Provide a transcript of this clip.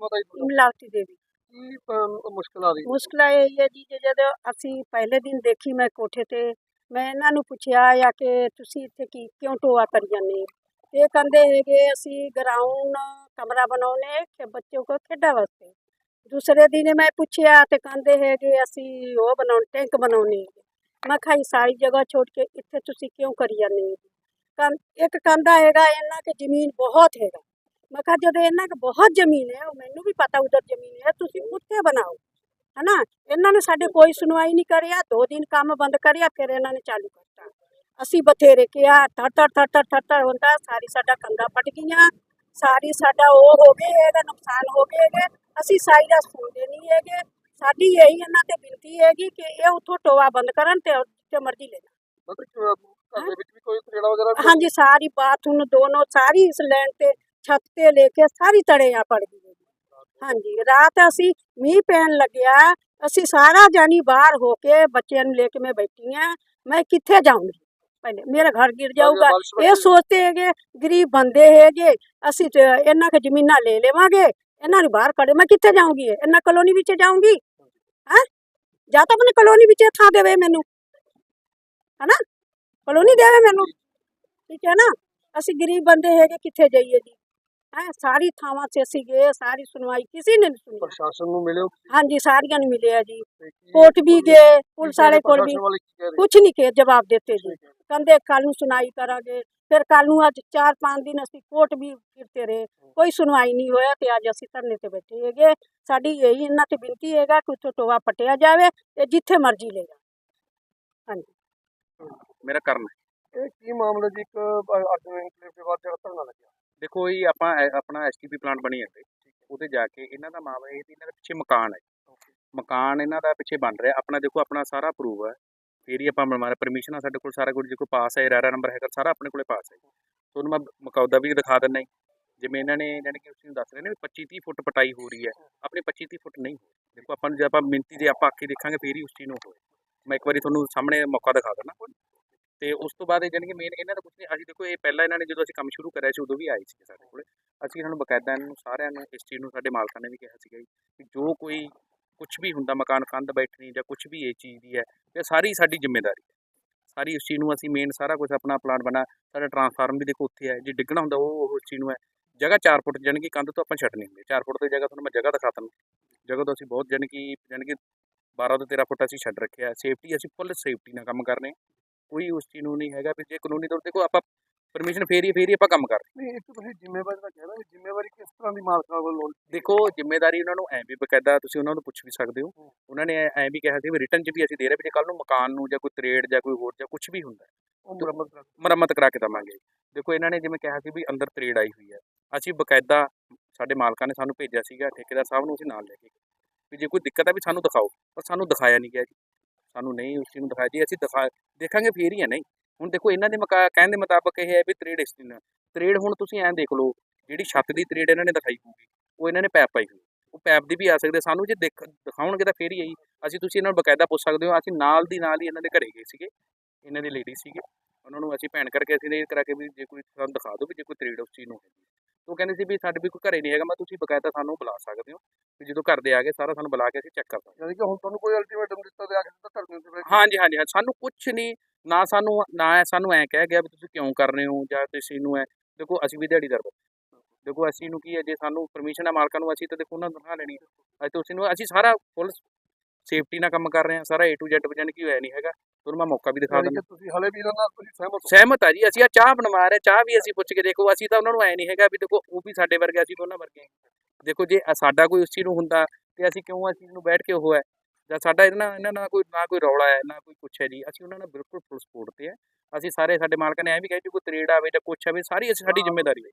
ਮਾਤਾ ਜੀ ਤੁਹਾਡਾ? ਮਿਲਾਵਟੀ ਦੇਵੀ। ਕੀ ਅਮ, ਮੁਸ਼ਕਿਲ ਆ ਰਹੀ ਹੈ? ਮੁਸ਼ਕਿਲ ਇਹ ਹੈ ਜੀ ਕਿ ਜਦੋਂ ਅਸੀਂ ਪਹਿਲੇ ਦਿਨ ਦੇਖੀ ਮੈਂ ਕੋਠੇ ਤੇ ਮੈਂ ਇਹਨਾਂ ਨੂੰ ਪੁੱਛਿਆ ਆ ਕਿ ਤੁਸੀਂ ਇੱਥੇ ਕੀ ਕਿਉਂ ਟੋਆ ਕਰੀ ਜਾਂਦੇ ਹੋ? ਇਹ ਕਹਿੰਦੇ ਹੈਗੇ ਅਸੀਂ ਗਰਾਊਂਡ ਕਮਰਾ ਬਣਾਉਣੇ ਕਿ ਬੱਚਿਆਂ ਕੋ ਖੇਡਾਂ ਵਾਸਤੇ। ਦੂਸਰੇ ਦਿਨ ਮੈਂ ਪੁੱਛਿਆ ਤੇ ਕਹਿੰਦੇ ਹੈਗੇ ਅਸੀਂ ਉਹ ਬਣਾਉਣ ਟੈਂਕ ਬਣਾਉਣੇ ਮੈਂ ਇਹ ਸਾਰੀ ਜਗ੍ਹਾ ਛੋੜ ਕੇ ਇੱਥੇ ਤੁਸੀਂ ਕਿਉਂ ਕਰੀ ਜਾਂਦੇ ਹੋ? ਕੰ ਇੱਕ ਕਹਿੰਦਾ ਹੈਗਾ ਇਹਨਾਂ ਕਿ ਜ਼ਮੀਨ ਬਹੁਤ ਹੈਗਾ। ਮੈਂ ਕਿਹਾ ਜਦੋਂ ਇਹਨਾਂ ਕੋਲ ਬਹੁਤ ਜ਼ਮੀਨ ਹੈ ਉਹ ਮੈਨੂੰ ਵੀ ਪਤਾ ਉਧਰ ਜ਼ਮੀਨ ਹੈ ਤੁਸੀਂ ਉੱਥੇ ਬਣਾਓ ਹਨਾ? ਇਹਨਾਂ ਨੇ ਸਾਡੇ ਕੋਈ ਸੁਣਵਾਈ ਨਹੀਂ ਕਰਿਆ ਦੋ ਦਿਨ ਕੰਮ ਬੰਦ ਕਰਿਆ ਫਿਰ ਇਹਨਾਂ ਨੇ ਚਾਲੂ ਕਰਤਾ। ਅਸੀਂ ਬਥੇਰੇ ਕਿਹਾ ਠਰ ਠਰ ਠਰ ਠਰ ਠਰ ਠਰ ਹੁੰਦਾ ਸਾਰੀ ਸਾਡਾ ਕੰਗਾ ਪਟ ਗਈਆਂ ਸਾਰੀ ਸਾਡਾ ਉਹ ਹੋ ਗਏ ਇਹਦਾ ਨੁਕਸਾਨ ਹੋ ਗਏ ਹੈਗੇ ਅਸੀਂ ਸਾਈ ਦਾ ਸੁਣਦੇ ਨਹੀਂ ਹੈਗੇ। ਸਾਡੀ ਇਹੀ ਇਹਨਾਂ ਤੇ ਬੇਨਤੀ ਹੈਗੀ ਕਿ ਇਹ ਉੱਥੋਂ ਟੋਆ ਬੰਦ ਕਰਨ ਤੇ ਜਿੱਥੇ ਮਰਜ਼ੀ ਲੈ ਮਤਲਬ ਕਿ, ਅਮ, ਘਰ ਦੇ ਵਿੱਚ ਵੀ ਕੋਈ ਤਰੇੜਾ ਵਗੈਰਾ ਵੀ ਹਾਂਜੀ ਸਾਰੀ ਬਾਥਰੂਮ ਦੋਨੋਂ ਸਾਰੀ ਇਸ ਲੈਣ ਤੇ ਛੱਤ ਤੇ ਲੈ ਕੇ ਸਾਰੀ ਤੜੇ ਆ ਪੜ ਗਈ। ਹਾਂਜੀ ਰਾਤ ਅਸੀਂ ਮੀਂਹ ਪੈਣ ਲੱਗਿਆ ਅਸੀਂ ਸਾਰਾ ਜਾਨੀ ਬਾਹਰ ਹੋ ਕੇ ਬੱਚਿਆਂ ਨੂੰ ਲੈ ਕੇ ਮੈਂ ਬੈਠੀ ਆ ਮੈਂ ਕਿੱਥੇ ਜਾਊਂਗੀ? ਪਹਿਲੇ ਮੇਰਾ ਘਰ ਗਿਰ ਜਾਊਗਾ। ਇਹ ਸੋਚਦੇ ਹੈਗੇ ਗਰੀਬ ਬੰਦੇ ਹੈਗੇ ਅਸੀਂ ਇਹਨਾਂ ਕੇ ਜ਼ਮੀਨਾਂ ਲੈ ਲਵਾਂਗੇ ਇਹਨਾਂ ਨੂੰ ਬਾਹਰ ਕੱਢੇ ਮੈਂ ਕਿੱਥੇ ਜਾਊਂਗੀ? ਇਹਨਾਂ ਕਲੋਨੀ ਵਿੱਚ ਜਾਊਂਗੀ? ਹੈ? ਜਾਂ ਤਾਂ ਆਪਣੀ ਕਲੋਨੀ ਵਿੱਚ ਥਾਂ ਦੇਵੇ ਮੈਨੂੰ। ਹਨਾ? ਕਲੋਨੀ ਦੇਵੇ ਮੈਨੂੰ। ਠੀਕ ਹੈ ਨਾ? ਅਸੀਂ ਗਰੀਬ ਬੰਦੇ ਹੈਗੇ ਕਿੱਥੇ ਜਾਈਏ ਜੀ? ਹੈ ਸਾਰੀ ਥਾਵਾਂ 'ਤੇ ਅਸੀਂ ਗਏ ਸਾਰੀ ਸੁਣਵਾਈ ਕਿਸੇ ਨੇ ਨਹੀਂ ਸੁਣੀ। ਪ੍ਰਸ਼ਾਸਨ ਨੂੰ ਮਿਲਿਓ? ਹਾਂਜੀ ਸਾਰੀਆਂ ਨੂੰ ਮਿਲਿਆ ਜੀ। ਕੋਰਟ ਵੀ ਗਏ ਪੁਲਿਸ ਕਹਿ ਵਾਲੇ ਕੋਲ ਵੀ ਕਹਿ ਕੁਝ ਨਹੀਂ ਕੇ ਜਵਾਬ ਦਿੱਤੇ ਜੀ। ਕਹਿੰਦੇ ਕੱਲ ਨੂੰ ਸੁਣਾਈ ਕਰਾਂਗੇ। ਫਿਰ ਕੱਲ ਨੂੰ ਅੱਜ 4-5 ਦਿਨ ਅਸੀਂ ਕੋਰਟ ਵੀ ਫਿਰਤੇ ਰਹੇ। ਕੋਈ ਸੁਣਵਾਈ ਨਹੀਂ ਹੋਇਆ ਤੇ ਅੱਜ ਅਸੀਂ ਧਰਨੇ ਤੇ ਬੈਠੇ ਹੈਗੇ। ਸਾਡੀ ਇਹੀ ਇਹਨਾਂ ਤੇ ਬੇਨਤੀ ਹੈਗਾ ਕਿ ਉੱਥੋਂ ਟੋਆ ਪਟਿਆ ਜਾਵੇ ਤੇ ਜਿੱਥੇ ਮਰਜ਼ੀ ਲੈ ਜਾ ਹਾਂਜੀ। ਮੇਰਾ ਕਰਨ। ਇਹ ਕੀ ਮਾਮਲਾ ਜੀ? ਇੱਕ ਅਰਜਨ ਇਨਕਲੇਵ ਦੇ ਬਾਅਦ ਜਿਹੜਾ ਧਰਨਾ ਲੱਗਿਆ। ਦੇਖੋ ਇਹ ਆਪਾਂ ਐ- ਆਪਣਾ ਐਸਟੀਪੀ ਪਲਾਂਟ ਬਣੀ ਹੈ ਤੇ ਉਹਦੇ ਜਾ ਕੇ ਇਹਨਾਂ ਦਾ ਮਾਮਲਾ ਇਹ ਵੀ ਇਹਨਾਂ ਦੇ ਪਿੱਛੇ ਮਕਾਨ ਹੈ। ਮਕਾਨ ਇਹਨਾਂ ਦਾ ਪਿੱਛੇ ਬਣ ਰਿਹਾ ਆਪਣਾ ਦੇਖੋ ਆਪਣਾ ਸਾਰਾ ਅਪਰੂਵ ਹੈ। ਫੇਰ ਹੀ ਆਪਾਂ ਬਣਵਾਣਾ ਪਰਮਿਸ਼ਨ ਆ ਸਾਡੇ ਕੋਲ ਸਾਰਾ ਕੁਝ ਜੇ ਕੋਈ ਪਾਸ ਹੈ ਰਾਰਾ ਨੰਬਰ ਹੈਗਾ ਸਾਰਾ ਆਪਣੇ ਕੋਲੇ ਪਾਸ ਹੈ। ਤੁਹਾਨੂੰ ਮੈਂ ਮਕੌਦਾ ਵੀ ਦਿਖਾ ਦਿੰਦਾ ਜੀ। ਜਿਵੇਂ ਇਹਨਾਂ ਨੇ ਜਾਣੀ ਕਿ ਉਸ ਨੂੰ ਦੱਸ ਰਹੇ ਨੇ ਵੀ 25 30 ਫੁੱਟ ਪਟਾਈ ਹੋ ਰਹੀ ਹੈ ਆਪਣੀ 25 30 ਫੁੱਟ ਨਹੀਂ। ਦੇਖੋ ਆਪਾਂ ਨੂੰ ਜੇ ਆਪਾਂ ਮਿੰਤੀ ਦੇ ਆਪਾਂ ਅੱਖੀ ਦੇਖਾਂਗੇ ਫੇਰ ਹੀ ਉਸ ਚੀਜ਼ ਨੂੰ ਹੋਏ ਮੈਂ ਇੱਕ ਵਾਰੀ ਤੁਹਾਨੂੰ ਸਾਹਮਣੇ ਮੌਕਾ ਦਿਖਾ ਦਿੰਦਾ। ਤੇ ਉਸ ਤੋਂ ਬਾਅਦ ਇਹ ਜਾਣੀ ਕਿ ਮੇਨ ਇਹਨਾਂ ਦਾ ਕੁਝ ਨਹੀਂ ਅਸੀਂ ਦੇਖੋ ਇਹ ਪਹਿਲਾਂ ਇਹਨਾਂ ਨੇ ਜਦੋਂ ਅਸੀਂ ਕੰਮ ਸ਼ੁਰੂ ਕਰਿਆ ਸੀ ਉਦੋਂ ਵੀ ਆਏ ਸੀ ਸਾਡੇ ਕੋਲ। ਅਸੀਂ ਇਹਨਾਂ ਨੂੰ ਬਕਾਇਦਾ ਇਹਨਾਂ ਨੂੰ ਸਾਰਿਆਂ ਨੂੰ ਇਸ ਚੀਜ਼ ਨੂੰ ਸਾਡੇ ਮਾਲਕਾਂ ਨੇ ਵੀ ਕਿਹਾ ਸੀਗਾ ਜੀ ਕਿ ਜੋ ਕੋਈ ਕੁਝ ਵੀ ਹੁੰਦਾ, ਮਕਾਨ ਕੰਧ ਬੈਠਣੀ ਜਾਂ ਕੁਝ ਵੀ ਇਹ ਚੀਜ਼ ਦੀ ਹੈ, ਇਹ ਸਾਰੀ ਸਾਡੀ ਜ਼ਿੰਮੇਵਾਰੀ ਹੈ। ਸਾਰੀ ਉਸ ਚੀਜ਼ ਨੂੰ ਅਸੀਂ ਮੇਨ ਸਾਰਾ ਕੁਝ ਆਪਣਾ ਪਲਾਨ ਬਣਾ, ਸਾਡਾ ਟਰਾਂਸਫਾਰਮ ਵੀ ਦੇਖੋ ਉੱਥੇ ਹੈ, ਜੇ ਡਿੱਗਣਾ ਹੁੰਦਾ ਉਹ ਉਸ ਚੀਜ਼ ਨੂੰ ਹੈ। ਜਗ੍ਹਾ 4 ਫੁੱਟ ਜਾਣੀ ਕਿ ਕੰਧ ਤੋਂ ਆਪਾਂ ਛੱਡਣੀ ਹੁੰਦੀ 4 ਫੁੱਟ ਦੀ ਜਗ੍ਹਾ ਤੁਹਾਨੂੰ ਮੈਂ ਜਗ੍ਹਾ ਦਿਖਾ ਦਿੰਦਾ। ਜਗ੍ਹਾ ਤੋਂ ਅਸੀਂ ਬਹੁਤ ਜਾਣੀ ਕਿ ਜਾਣੀ ਕਿ 12 ਤੋਂ 13 ਫੁੱਟ ਅਸੀਂ ਛੱਡ ਰੱਖਿਆ ਸੇਫਟੀ ਅਸੀਂ ਫੁੱਲ ਸੇਫਟੀ ਨਾਲ ਕੰਮ ਕਰ ਰਹੇ ਹਾਂ। ਕੋਈ ਉਸ ਚੀਜ਼ ਨੂੰ ਨਹੀਂ ਹੈਗਾ ਵੀ ਜੇ ਕਾਨੂੰਨੀ ਤੌਰ ਤੇ ਦੇਖੋ ਆਪਾਂ ਪਰਮਿਸ਼ਨ ਫੇਰ ਫੇਰ ਆਪਾਂ ਕੰਮ ਕਰ ਨਹੀਂ ਇੱਕ ਤੁਸੀਂ ਜ਼ਿੰਮੇਵਾਰੀ ਦਾ ਕਹਿਣਾ ਵੀ ਜ਼ਿੰਮੇਵਾਰੀ ਕਿਸ ਤਰ੍ਹਾਂ ਦੀ ਮਾਲਕਾਂ ਵੱਲੋਂ ਦੇਖੋ ਜ਼ਿੰਮੇਵਾਰੀ ਉਹਨਾਂ ਨੂੰ ਐ ਵੀ ਬਕਾਇਦਾ ਤੁਸੀਂ ਉਹਨਾਂ ਨੂੰ ਪੁੱਛ ਵੀ ਸਕਦੇ ਹੋ। ਉਹਨਾਂ ਨੇ ਐ ਵੀ ਕਿਹਾ ਸੀ ਵੀ ਰਿਟਰਨ 'ਚ ਵੀ ਅਸੀਂ ਦੇ ਰਹੇ ਵੀ ਜੇ ਕੱਲ ਨੂੰ ਮਕਾਨ ਨੂੰ ਜਾਂ ਕੋਈ ਤਰੇੜ ਜਾਂ ਕੋਈ ਹੋਰ ਜਾਂ ਕੁਝ ਵੀ ਹੁੰਦਾ ਉਹ ਮੁਰੰਮਤ ਕਰ ਮੁਰੰਮਤ ਕਰਾ ਕੇ ਦਵਾਂਗੇ। ਦੇਖੋ ਇਹਨਾਂ ਨੇ ਜਿਵੇਂ ਕਿਹਾ ਸੀ ਵੀ ਅੰਦਰ ਤਰੇੜ ਆਈ ਹੋਈ ਹੈ। ਅਸੀਂ ਬਕਾਇਦਾ ਸਾਡੇ ਮਾਲਕਾਂ ਨੇ ਸਾਨੂੰ ਭੇਜਿਆ ਸੀਗਾ ਠੇਕੇਦਾਰ ਸਾਹਿਬ ਨੂੰ ਅਸੀਂ ਨਾਲ ਲੈ ਕੇ ਵੀ ਜੇ ਕੋਈ ਦਿੱਕਤ ਹੈ ਵੀ ਸਾਨੂੰ ਦਿਖਾਓ ਪਰ ਸਾਨੂੰ ਦਿਖਾਇਆ ਨਹੀਂ ਗਿਆ ਜੀ। ਸਾਨੂੰ ਨਹੀਂ ਉਸ ਚੀਜ਼ ਨੂੰ ਦਿਖਾਇਆ ਜੀ ਅਸੀਂ ਦਿਖਾ, ਦੇਖਾਂਗੇ ਫੇਰ ਹੀ ਹੈ ਨਹੀਂ। ਹੁਣ ਦੇਖੋ, ਇਹਨਾਂ ਦੇ ਮਕਾ, ਕਹਿਣ ਦੇ ਮੁਤਾਬਕ ਇਹ ਹੈ ਵੀ ਤਰੇੜ ਇਸ ਦਿਨ। ਤਰੇੜ ਹੁਣ ਤੁਸੀਂ ਐਂ ਦੇਖ ਲਓ, ਜਿਹੜੀ ਛੱਤ ਦੀ ਤਰੇੜ ਇਹਨਾਂ ਨੇ ਦਿਖਾਈ ਹੋਊਗੀ, ਉਹ ਇਹਨਾਂ ਨੇ ਪੈਪ ਪਾਈ ਹੋਈ। ਉਹ ਪੈਪ ਦੀ ਵੀ ਆ ਸਕਦੇ, ਸਾਨੂੰ ਜੇ ਦੇਖ, ਦਿਖਾਉਣਗੇ ਤਾਂ ਫੇਰ ਹੀ ਆਈ ਅਸੀਂ ਤੁਸੀਂ ਇਹਨਾਂ ਨੂੰ ਬਕਾਇਦਾ ਪੁੱਛ ਸਕਦੇ ਹੋ, ਅਸੀਂ ਨਾਲ ਦੀ ਨਾਲ ਹੀ ਇਹਨਾਂ ਦੇ ਘਰੇ ਗਏ ਸੀਗੇ, ਇਹਨਾਂ ਦੇ ਲੇਡੀ ਸੀਗੇ। ਉਹਨਾਂ ਨੂੰ ਅਸੀਂ ਭੈਣ ਕਰਕੇ ਅਸੀਂ ਇਹ ਕਰਾ ਕੇ ਵੀ ਜੇ ਕੋਈ ਸਾਨੂੰ ਦਿਖਾ ਦਿਓ ਵੀ ਜੇ ਕੋਈ ਤਰੇੜ ਉਸ ਚੀਜ਼ ਨੂੰ ਹੈਗੀ ਉਹ ਕਹਿੰਦੇ ਸੀ ਵੀ ਸਾਡੇ ਵੀ ਕੋਈ ਘਰੇ ਨਹੀਂ ਹੈਗਾ ਮੈਂ ਤੁਸੀਂ ਬਕਾਇਦਾ ਸਾਨੂੰ ਬੁਲਾ ਸਕਦੇ ਹੋ। ਵੀ ਜਦੋਂ ਘਰ ਦੇ ਆ ਗਏ ਸਾਰਾ ਸਾਨੂੰ ਬੁਲਾ ਕੇ ਅਸੀਂ ਚੈੱਕ ਕਰ ਸਕਦੇ ਯਾਨੀ ਕਿ ਹੁਣ ਤੁਹਾਨੂੰ ਕੋਈ ਅਲਟੀਮੇਟਮ ਦਿੱਤਾ ਤੇ ਆ ਕੇ ਸਿੱਧਾ ਧਰਨੇ ਤੇ ਬੈਠ ਹਾਂਜੀ ਹਾਂਜੀ ਹਾਂ, ਸਾਨੂੰ ਕੁਝ ਨਹੀਂ ਨਾ ਸਾਨੂੰ ਨਾ ਸਾਨੂੰ ਐ ਕਹਿ ਗਿਆ ਵੀ ਤੁਸੀਂ ਕਿਉਂ ਕਰ ਰਹੇ ਹੋ ਜਾਂ ਤੁਸੀਂ ਨੂੰ ਐ। ਦੇਖੋ ਅਸੀਂ ਵੀ ਦਿਹਾੜੀਦਾਰ। ਦੇਖੋ ਅਸੀਂ ਨੂੰ ਕੀ ਹੈ ਜੇ ਸਾਨੂੰ ਪਰਮਿਸ਼ਨ ਹੈ ਮਾਲਕਾਂ ਨੂੰ ਅਸੀਂ ਤਾਂ ਦੇਖੋ ਉਹਨਾਂ ਨੂੰ ਦਿਖਾ ਲੈਣੀ। ਹੈ ਅਸੀਂ ਤੁਸੀਂ ਨੂੰ ਅਸੀਂ ਸਾਰਾ ਫੁੱਲ ਸੇਫਟੀ ਨਾਲ ਕੰਮ ਕਰ ਰਹੇ ਹਾਂ ਸਾਰਾ A to Z ਜਾਣੀ ਕਿ ਹੋਇਆ ਨਹੀਂ ਹੈਗਾ? ਤੁਹਾਨੂੰ ਮੈਂ ਮੌਕਾ ਵੀ ਦਿਖਾ ਦਿੰਦਾ। ਤੁਸੀਂ ਹਲੇ ਵੀ ਇਹਨਾਂ ਨਾਲ ਤੁਸੀਂ ਸਹਿਮਤ ਹੋ? ਸਹਿਮਤ ਆ ਜੀ ਅਸੀਂ ਆ ਚਾਹ ਬਣਵਾ ਰਹੇ ਚਾਹ ਵੀ ਅਸੀਂ ਪੁੱਛ ਕੇ ਦੇਖੋ ਅਸੀਂ ਤਾਂ ਉਹਨਾਂ ਨੂੰ ਐ ਨਹੀਂ ਹੈਗਾ ਵੀ ਦੇਖੋ ਉਹ ਵੀ ਸਾਡੇ ਵਰਗੇ ਅਸੀਂ ਉਹਨਾਂ ਵਰਗੇ। ਦੇਖੋ ਜੇ ਸਾਡਾ ਕੋਈ ਉਸ ਚੀਜ਼ ਨੂੰ ਹੁੰਦਾ ਤੇ ਅਸੀਂ ਕਿਉਂ ਅਸੀਂ ਨੂੰ ਬੈਠ ਕੇ ਉਹ ਹੈ? ਜਾਂ ਸਾਡਾ ਇਹਨਾਂ ਨਾਲ ਇਹਨਾਂ ਨਾਲ ਕੋਈ ਨਾ ਕੋਈ ਰੌਲਾ ਹੈ ਨਾ ਕੋਈ ਕੁਛ ਹੈ ਜੀ ਅਸੀਂ ਉਹਨਾਂ ਨਾਲ ਬਿਲਕੁਲ ਫੁੱਲ ਸਪੋਰਟ ਤੇ ਹੈ ਅਸੀਂ ਸਾਰੇ ਸਾਡੇ ਮਾਲਕਾਂ ਨੇ ਐ ਵੀ ਕਹੇ ਜੀ ਕੋਈ ਤਰੇੜ ਆਵੇ ਜਾਂ ਕੁਛ ਆਵੇ ਸਾਰੀ ਅਸੀਂ ਸਾਡੀ ਜ਼ਿੰਮੇਵਾਰੀ ਹੈ।